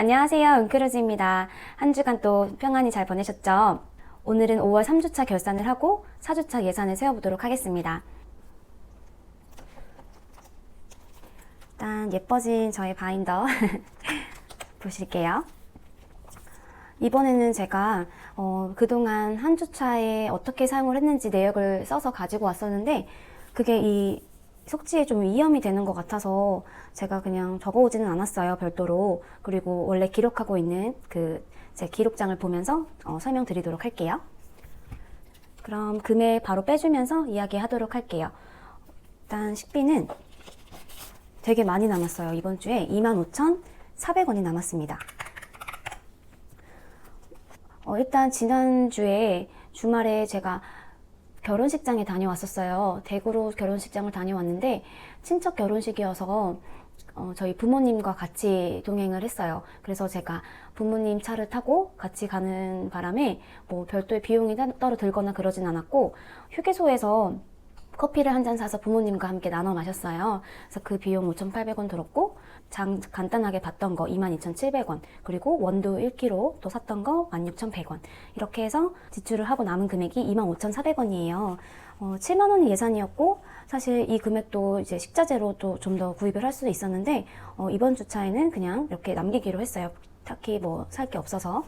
안녕하세요. 은크루즈입니다. 한 주간 또 평안히 잘 보내셨죠? 오늘은 5월 3주차 결산을 하고 4주차 예산을 세워보도록 하겠습니다. 일단 예뻐진 저의 바인더 보실게요. 이번에는 제가 어, 그동안 한 주차에 어떻게 사용을 했는지 내역을 써서 가지고 왔었는데 그게 이 속지에 좀 위험이 되는 것 같아서 제가 그냥 적어오지는 않았어요 별도로 그리고 원래 기록하고 있는 그 제 기록장을 보면서 어, 설명드리도록 할게요. 그럼 금액 바로 빼주면서 이야기하도록 할게요. 일단 식비는 되게 많이 남았어요. 이번 주에 25,400원이 남았습니다. 어, 일단 지난주에 주말에 제가 결혼식장에 다녀왔었어요. 대구로 결혼식장을 다녀왔는데 친척 결혼식이어서 어, 저희 부모님과 같이 동행을 했어요. 그래서 제가 부모님 차를 타고 같이 가는 바람에 뭐 별도의 비용이 따- 따로 들거나 그러진 않았고 휴게소에서 커피를 한 잔 사서 부모님과 함께 나눠 마셨어요. 그래서 그 비용 5,800원 들었고, 장, 간단하게 봤던 거 22,700원, 그리고 원두 1kg 또 샀던 거 16,100원. 이렇게 해서 지출을 하고 남은 금액이 25,400원이에요. 어, 7만 원이 예산이었고, 사실 이 금액도 이제 식자재로 또 좀 더 구입을 할 수 있었는데, 어, 이번 주차에는 그냥 이렇게 남기기로 했어요. 딱히 뭐 살 게 없어서.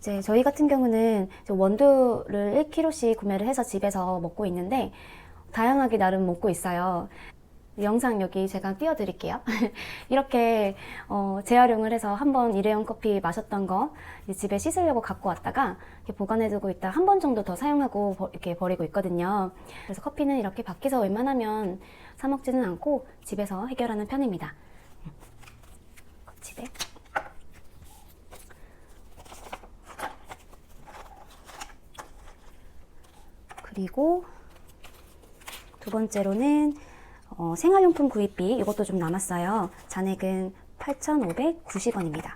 이제 저희 같은 경우는 원두를 1kg씩 구매를 해서 집에서 먹고 있는데 다양하게 나름 먹고 있어요. 영상 여기 제가 띄워드릴게요. 이렇게 어, 재활용을 해서 한번 일회용 커피 마셨던 거 집에 씻으려고 갖고 왔다가 보관해두고 있다 한 번 정도 더 사용하고 버- 이렇게 버리고 있거든요. 그래서 커피는 이렇게 밖에서 웬만하면 사 먹지는 않고 집에서 해결하는 편입니다. 집에. 그리고 두 번째로는 어, 생활용품 구입비 이것도 좀 남았어요. 잔액은 8,590원입니다.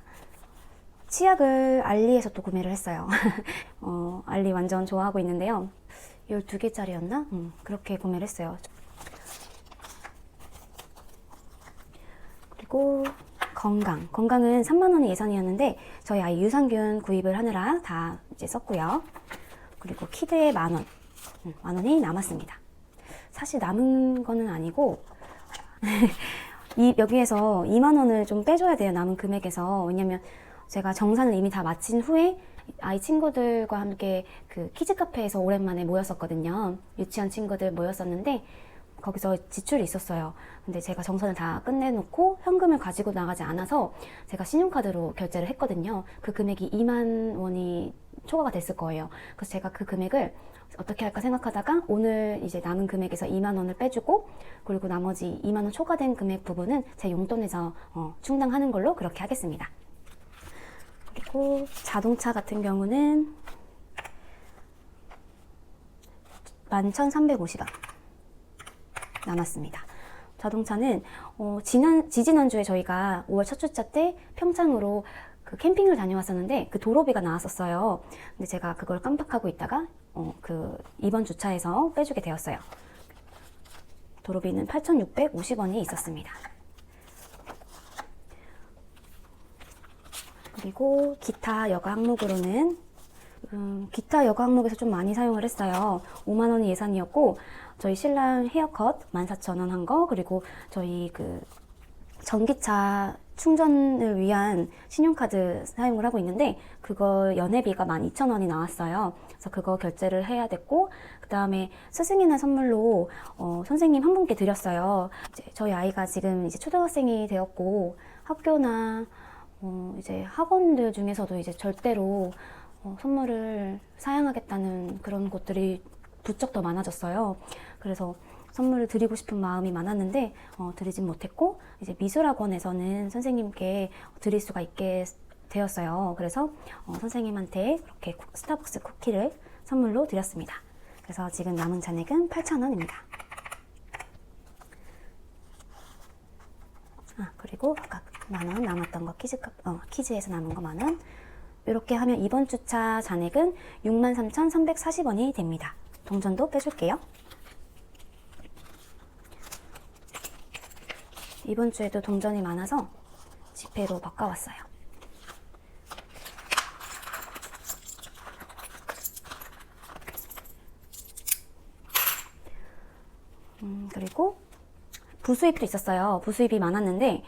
치약을 알리에서 또 구매를 했어요. 어, 알리 완전 좋아하고 있는데요. 12개짜리였나? 음, 그렇게 구매를 했어요. 그리고 건강. 건강은 3만원이 예산이었는데 저희 아이 유산균 구입을 하느라 다 이제 썼고요. 그리고 키드에 만원. 음, 만원이 남았습니다. 사실 남은 거는 아니고 이 여기에서 2만 원을 좀 빼줘야 돼요 남은 금액에서. 왜냐면 제가 정산을 이미 다 마친 후에 아이 친구들과 함께 그 키즈 카페에서 오랜만에 모였었거든요. 유치원 친구들 모였었는데 거기서 지출이 있었어요. 근데 제가 정산을 다 끝내놓고 현금을 가지고 나가지 않아서 제가 신용카드로 결제를 했거든요. 그 금액이 2만 원이 초과가 됐을 거예요 그래서 제가 그 금액을 어떻게 할까 생각하다가 오늘 이제 남은 금액에서 2만 원을 빼주고 그리고 나머지 2만 원 초과된 금액 부분은 제 용돈에서 어, 충당하는 걸로 그렇게 하겠습니다. 그리고 자동차 같은 경우는 11,350원 남았습니다. 자동차는 어, 지난 지지난주에 저희가 5월 첫 주차 때 평창으로 그 캠핑을 다녀왔었는데 그 도로비가 나왔었어요. 근데 제가 그걸 깜빡하고 있다가 어, 그 이번 주차에서 빼주게 되었어요. 도로비는 8,650원이 있었습니다. 그리고 기타 여가 항목으로는 음, 기타 여가 항목에서 좀 많이 사용을 했어요. 5만 원이 예산이었고 저희 신랑 헤어컷 14,000원 한 거 그리고 저희 그 전기차 충전을 위한 신용카드 사용을 하고 있는데 그거 연회비가 12,000원이 나왔어요. 그래서 그거 결제를 해야 됐고 그 다음에 스승이나 선물로 어, 선생님 한 분께 드렸어요. 이제 저희 아이가 지금 이제 초등학생이 되었고 학교나 어, 이제 학원들 중에서도 이제 절대로 어, 선물을 사양하겠다는 그런 곳들이 부쩍 더 많아졌어요. 그래서 선물을 드리고 싶은 마음이 많았는데 어, 드리진 못했고 이제 미술학원에서는 선생님께 드릴 수가 있게 되었어요. 그래서 어, 선생님한테 이렇게 쿠- 스타벅스 쿠키를 선물로 드렸습니다. 그래서 지금 남은 잔액은 8,000원입니다. 아, 그리고 아까 만 원 남았던 거 키즈 어, 키즈에서 남은 거 만 원. 이렇게 하면 이번 주차 잔액은 63,340원이 됩니다. 동전도 빼줄게요. 이번 주에도 동전이 많아서 지폐로 바꿔왔어요. 음, 그리고 부수입도 있었어요. 부수입이 많았는데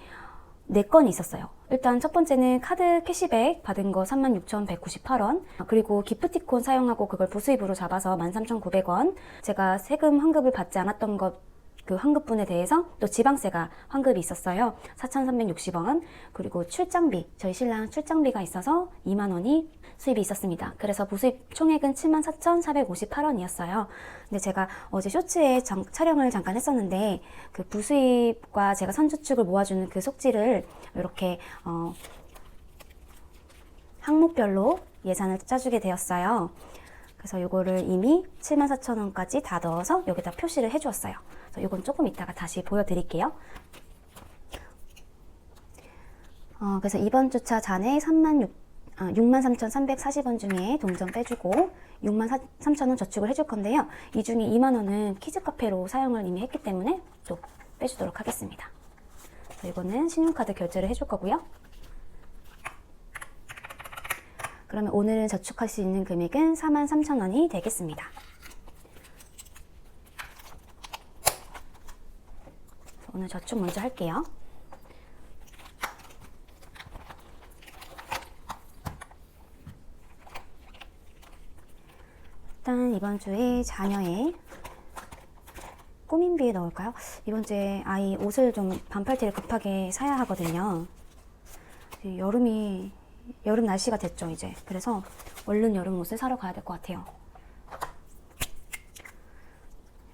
4건이 있었어요. 일단 첫 번째는 카드 캐시백 받은 거 36,198원. 그리고 기프티콘 사용하고 그걸 부수입으로 잡아서 13,900원. 제가 세금 환급을 받지 않았던 것 그 환급분에 대해서 또 지방세가 환급이 있었어요. 4,360원. 그리고 출장비, 저희 신랑 출장비가 있어서 2만 원이 수입이 있었습니다. 그래서 부수입 총액은 74,458원이었어요. 근데 제가 어제 쇼츠에 장- 촬영을 잠깐 했었는데 그 부수입과 제가 선주축을 모아주는 그 속지를 이렇게 어, 항목별로 예산을 짜주게 되었어요. 그래서 이거를 이미 74,000원까지 다 넣어서 여기다 표시를 해주었어요. 그래서 이건 조금 이따가 다시 보여드릴게요. 어, 그래서 이번 주차 잔에 3만 6, 아, 63,340원 중에 동전 빼주고 6만 3천원 저축을 해줄 건데요. 이 중에 2만 원은 키즈카페로 사용을 이미 했기 때문에 또 빼주도록 하겠습니다. 이거는 신용카드 결제를 해줄 거고요. 그러면 오늘은 저축할 수 있는 금액은 4만 3천 원이 되겠습니다. 그래서 오늘 저축 먼저 할게요. 일단 이번 주에 자녀의 꾸민비에 넣을까요? 이번 주에 아이 옷을 좀 반팔티를 급하게 사야 하거든요. 여름이 여름 날씨가 됐죠 이제. 그래서 얼른 여름 옷을 사러 가야 될 것 같아요.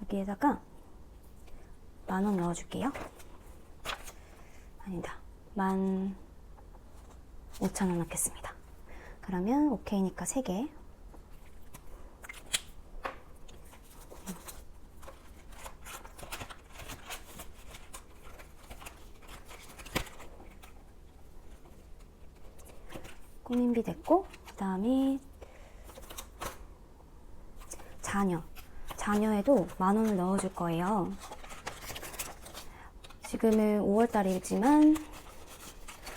여기에다가 만 원 넣어줄게요. 아니다. 만 오천 원 넣겠습니다. 그러면 오케이니까 세 개. 꾸민비 됐고 그 다음에 자녀 자녀에도 만 원을 넣어줄 거예요. 지금은 5월 달이지만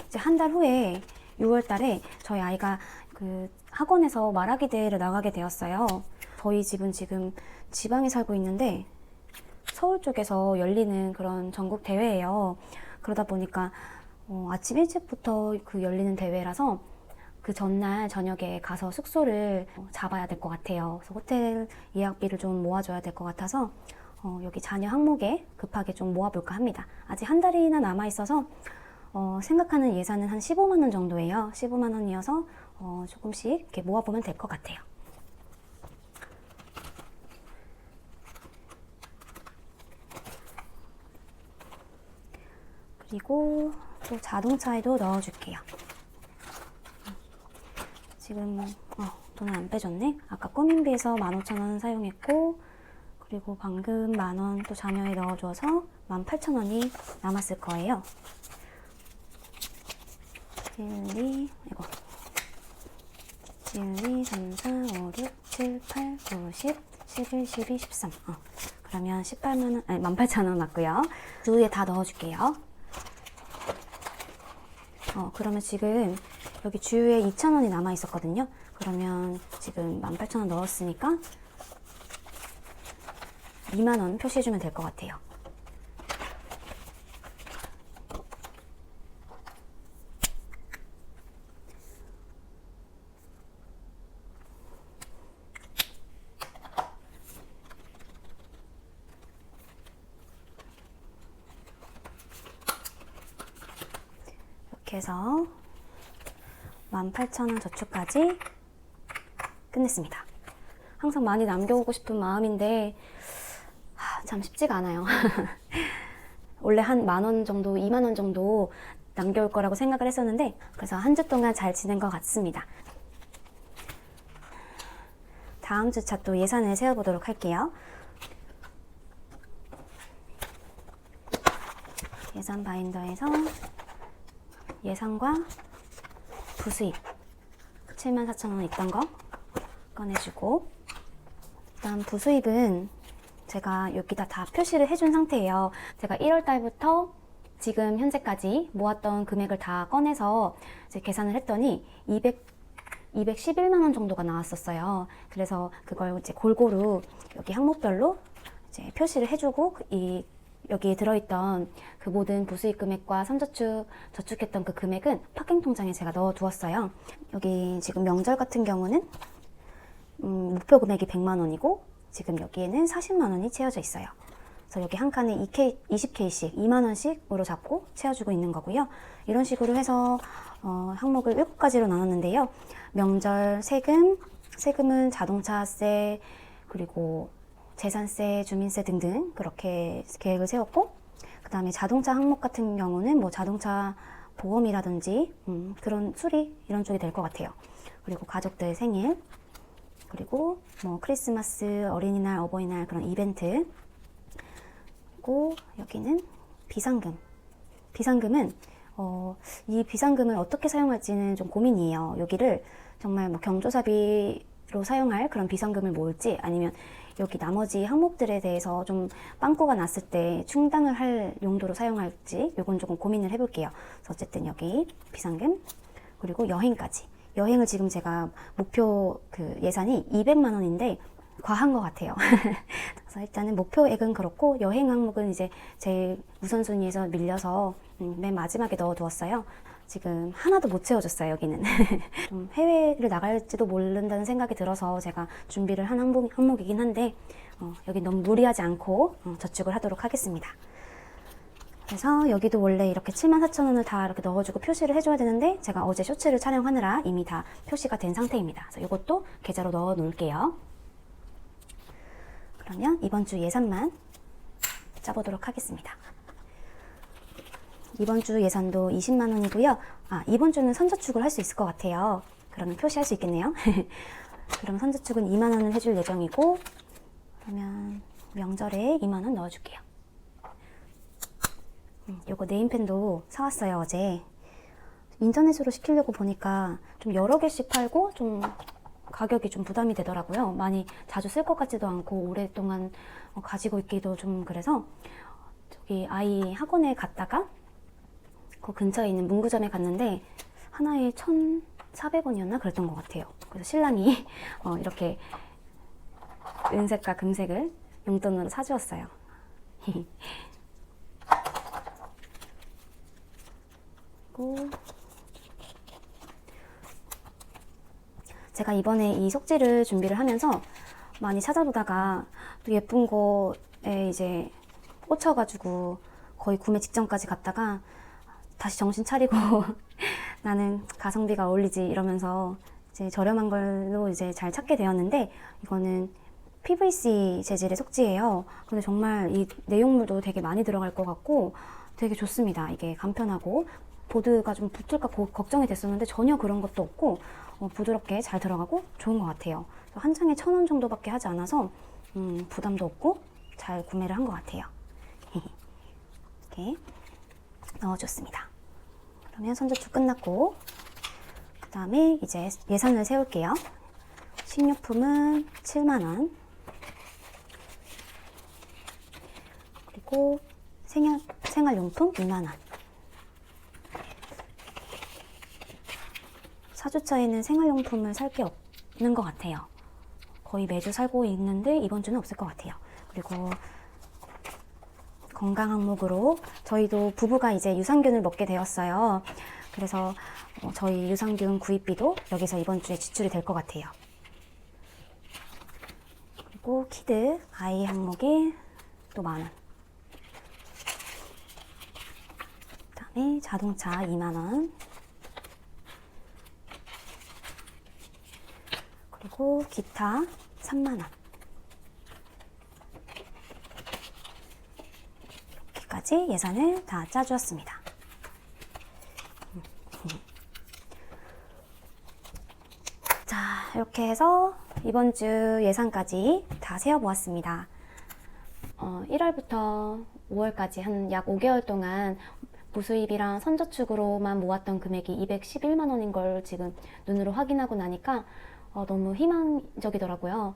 이제 한 달 후에 6월 달에 저희 아이가 그 학원에서 말하기 대회를 나가게 되었어요. 저희 집은 지금 지방에 살고 있는데 서울 쪽에서 열리는 그런 전국 대회예요. 그러다 보니까 어, 아침 일찍부터 그 열리는 대회라서 그 전날 저녁에 가서 숙소를 어, 잡아야 될 것 같아요. 그래서 호텔 예약비를 좀 모아줘야 될 것 같아서 어, 여기 자녀 항목에 급하게 좀 모아볼까 합니다. 아직 한 달이나 남아 있어서 어, 생각하는 예산은 한 15만 원 정도예요. 15만 원이어서 어, 조금씩 이렇게 모아보면 될 것 같아요. 그리고 또 자동차에도 넣어줄게요. 지금 어, 돈을 안 빼줬네. 아까 꾸민비에서 15,000원 사용했고 그리고 방금 만원 또 자녀에 넣어줘서 18,000원이 남았을 거예요. 1, 2, 이거 1, 2, 3, 4, 5, 6, 7, 8, 9, 10, 11, 12, 13. 어, 그러면 18만원, 아니 18,000원 맞고요. 주에 다 넣어줄게요. 어, 그러면 지금 여기 주유에 2,000원이 남아 있었거든요. 그러면 지금 18,000원 넣었으니까 2만원 표시해주면 될 것 같아요. 이렇게 해서 18,000원 저축까지 끝냈습니다. 항상 많이 남겨오고 싶은 마음인데 하, 참 쉽지가 않아요. 원래 한 만 원 정도, 2만 원 정도 남겨올 거라고 생각을 했었는데 그래서 한 주 동안 잘 지낸 것 같습니다. 다음 주차 또 예산을 세워보도록 할게요. 예산 바인더에서 예산과 부수입 74,000원 있던 거 꺼내주고 일단 부수입은 제가 여기다 다 표시를 해준 상태예요. 제가 1월 달부터 지금 현재까지 모았던 금액을 다 꺼내서 계산을 했더니 200 211만 원 정도가 나왔었어요. 그래서 그걸 이제 골고루 여기 항목별로 이제 표시를 해주고 이 여기에 들어있던 그 모든 부수입 금액과 선저축 저축했던 그 금액은 파킹 통장에 제가 넣어 두었어요. 여기 지금 명절 같은 경우는 음, 목표 금액이 100만 원이고 지금 여기에는 40만 원이 채워져 있어요. 그래서 여기 한 칸에 2K, 20K씩 2만 원씩으로 잡고 채워주고 있는 거고요. 이런 식으로 해서 어, 항목을 7가지로 나눴는데요. 명절 세금, 세금은 자동차세, 그리고 재산세, 주민세 등등 그렇게 계획을 세웠고 그 다음에 자동차 항목 같은 경우는 뭐 자동차 보험이라든지 음, 그런 수리 이런 쪽이 될 것 같아요. 그리고 가족들 생일 그리고 뭐 크리스마스, 어린이날, 어버이날 그런 이벤트 그리고 여기는 비상금. 비상금은 어, 이 비상금을 어떻게 사용할지는 좀 고민이에요. 여기를 정말 뭐 경조사비로 사용할 그런 비상금을 모을지 아니면 여기 나머지 항목들에 대해서 좀 빵꾸가 났을 때 충당을 할 용도로 사용할지 요건 조금 고민을 해볼게요. 그래서 어쨌든 여기 비상금 그리고 여행까지. 여행을 지금 제가 목표 그 예산이 200만 원인데 과한 것 같아요. 그래서 일단은 목표액은 그렇고 여행 항목은 이제 제일 우선순위에서 밀려서 음, 맨 마지막에 넣어두었어요. 지금 하나도 못 채워줬어요, 여기는. 좀 해외를 나갈지도 모른다는 생각이 들어서 제가 준비를 한 항목, 항목이긴 한데, 어, 여기 너무 무리하지 않고 어, 저축을 하도록 하겠습니다. 그래서 여기도 원래 이렇게 74,000원을 다 이렇게 넣어주고 표시를 해줘야 되는데, 제가 어제 쇼츠를 촬영하느라 이미 다 표시가 된 상태입니다. 그래서 이것도 계좌로 넣어 놓을게요. 그러면 이번 주 예산만 짜보도록 하겠습니다. 이번 주 예산도 20만 원이고요. 아, 이번 주는 선저축을 할 수 있을 것 같아요. 그러면 표시할 수 있겠네요. 그럼 선저축은 2만 원을 해줄 예정이고, 그러면 명절에 2만 원 넣어줄게요. 음, 요거 네임펜도 사왔어요, 어제. 인터넷으로 시키려고 보니까 좀 여러 개씩 팔고 좀 가격이 좀 부담이 되더라고요. 많이 자주 쓸 것 같지도 않고 오랫동안 어, 가지고 있기도 좀 그래서 저기 아이 학원에 갔다가 그 근처에 있는 문구점에 갔는데 하나에 1,400원이었나 그랬던 것 같아요. 그래서 신랑이 어, 이렇게 은색과 금색을 용돈으로 사주었어요. 그리고 제가 이번에 이 속지를 준비를 하면서 많이 찾아보다가 또 예쁜 거에 이제 꽂혀가지고 거의 구매 직전까지 갔다가 다시 정신 차리고 나는 가성비가 어울리지 이러면서 이제 저렴한 걸로 이제 잘 찾게 되었는데 이거는 PVC 재질의 속지예요. 근데 정말 이 내용물도 되게 많이 들어갈 것 같고 되게 좋습니다. 이게 간편하고 보드가 좀 붙을까 고- 걱정이 됐었는데 전혀 그런 것도 없고 어, 부드럽게 잘 들어가고 좋은 것 같아요. 한 장에 천 원 정도밖에 하지 않아서 음, 부담도 없고 잘 구매를 한 것 같아요. 이렇게 넣어줬습니다. 그러면 선저축 끝났고 그 다음에 이제 예산을 세울게요. 식료품은 7만 원 그리고 생활, 생활용품 2만 원 사주차에는 생활용품을 살 게 없는 것 같아요. 거의 매주 살고 있는데 이번 주는 없을 것 같아요. 그리고 건강 항목으로 저희도 부부가 이제 유산균을 먹게 되었어요. 그래서 어, 저희 유산균 구입비도 여기서 이번 주에 지출이 될 것 같아요. 그리고 키드 아이 항목이 또 만 원. 그다음에 자동차 2만 원. 그리고 기타 3만 원. 이렇게까지 예산을 다 짜주었습니다. 자, 이렇게 해서 이번 주 예산까지 다 세어보았습니다. 어, 1월부터 5월까지 한 약 5개월 동안 무수입이랑 선저축으로만 모았던 금액이 211만 원인 걸 지금 눈으로 확인하고 나니까 어, 너무 희망적이더라고요.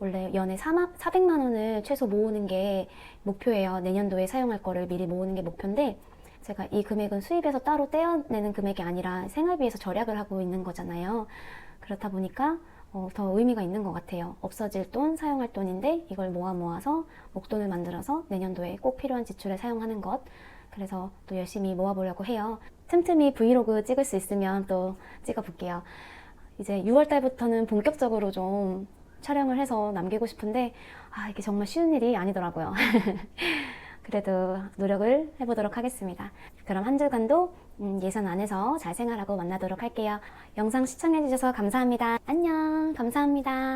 원래 연에 400만 원을 최소 모으는 게 목표예요. 내년도에 사용할 거를 미리 모으는 게 목표인데 제가 이 금액은 수입에서 따로 떼어내는 금액이 아니라 생활비에서 절약을 하고 있는 거잖아요. 그렇다 보니까 어, 더 의미가 있는 것 같아요. 없어질 돈, 사용할 돈인데 이걸 모아 모아서 목돈을 만들어서 내년도에 꼭 필요한 지출에 사용하는 것. 그래서 또 열심히 모아보려고 해요. 틈틈이 브이로그 찍을 수 있으면 또 찍어볼게요. 이제 6월 달부터는 본격적으로 좀 촬영을 해서 남기고 싶은데 아 이게 정말 쉬운 일이 아니더라고요. 그래도 노력을 해보도록 하겠습니다. 그럼 한 주간도 음, 예산 안에서 잘 생활하고 만나도록 할게요. 영상 시청해주셔서 감사합니다. 안녕, 감사합니다.